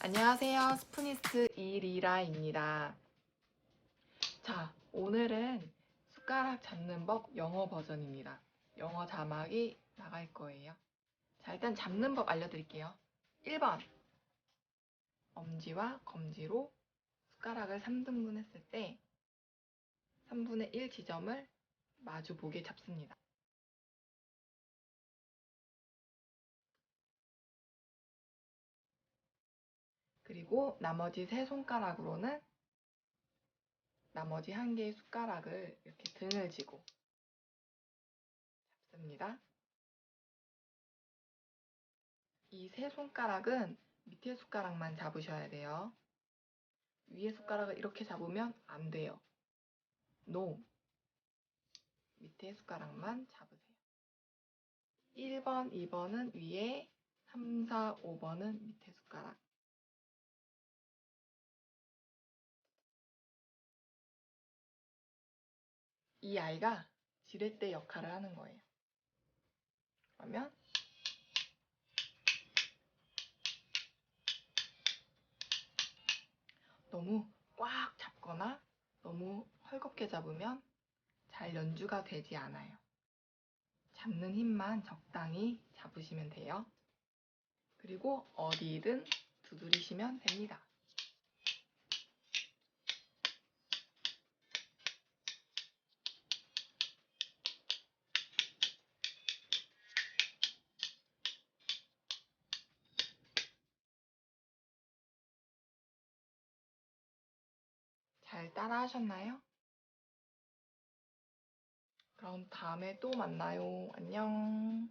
안녕하세요. 스푸니스트 이리라입니다. 자, 오늘은 숟가락 잡는 법 영어 버전입니다. 영어 자막이 나갈 거예요. 자, 일단 잡는 법 알려드릴게요. 1번. 엄지와 검지로 숟가락을 3등분 했을 때 3분의 1 지점을 마주 보게 잡습니다. 그리고 나머지 세 손가락으로는 나머지 한 개의 숟가락을 이렇게 등을 지고 잡습니다. 이 세 손가락은 밑에 숟가락만 잡으셔야 돼요. 위에 숟가락을 이렇게 잡으면 안 돼요. NO. 밑에 숟가락만 잡으세요. 1번, 2번은 위에, 3, 4, 5번은 밑에 숟가락. 이 아이가 지렛대 역할을 하는 거예요. 그러면 너무 꽉 잡거나 너무 헐겁게 잡으면 잘 연주가 되지 않아요. 잡는 힘만 적당히 잡으시면 돼요. 그리고 어디든 두드리시면 됩니다. 잘 따라 하셨나요? 그럼 다음에 또 만나요. 안녕.